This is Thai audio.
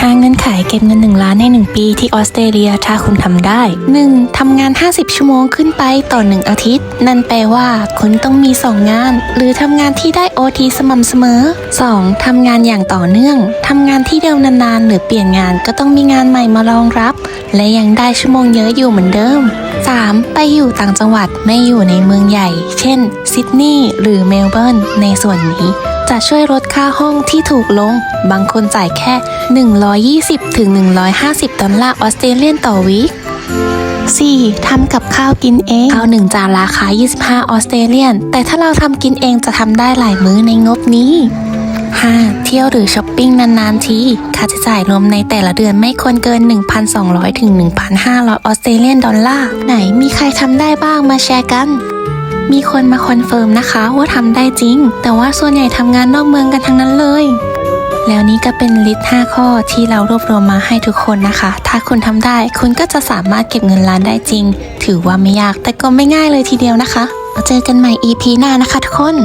หาเงินขายเก็บเงิน 1 ล้านใน 1 ปีที่ออสเตรเลียถ้าคุณทำได้ 1. ทำงาน 50 ชั่วโมงขึ้นไปต่อ 1 อาทิตย์ นั่นแปลว่าคุณต้องมี 2 งาน หรือทำงานที่ได้ OT สม่ำเสมอ 2. ทำงานอย่างต่อเนื่องทำงานที่เดิมนานๆ หรือเปลี่ยนงานก็ต้องมีงานใหม่มารองรับ และยังได้ชั่วโมงเยอะอยู่เหมือนเดิม 3. ไปอยู่ต่างจังหวัดไม่อยู่ในเมืองใหญ่ เช่นซิดนีย์หรือเมลเบิร์นในส่วนนี้จะช่วยลดค่าห้องที่ถูกลง บางคนจ่ายแค่ 120ถึง150 ดอลลาร์ออสเตรเลียนต่อวีค 4. ทำกับข้าวกินเองข้าวหนึ่งจานราคา 25 ออสเตรเลียน แต่ถ้าเราทำกินเองจะทำได้หลายมื้อในงบนี้ 5. เที่ยวหรือช้อปปิ้งนานๆที ค่าใช้จ่ายรวมในแต่ละเดือนไม่ควรเกิน 1,200 ถึง 1,500 ออสเตรเลียนดอลลาร์ ไหนมีใครทำได้บ้างมาแชร์กัน มีคนมาคอนเฟิร์มนะคะว่าทำได้จริง แต่ว่าส่วนใหญ่ทำงานนอกเมืองกันทั้งนั้นเลย แล้วนี้ก็เป็นลิสต์5ข้อที่เรารวบรวมมาให้ทุกคนนะคะ ถ้าคุณทำได้ คุณก็จะสามารถเก็บเงินล้านได้จริง ถือว่าไม่ยากแต่ก็ไม่ง่ายเลยทีเดียวนะคะมาเจอกันใหม่ EP หน้านะคะทุกคน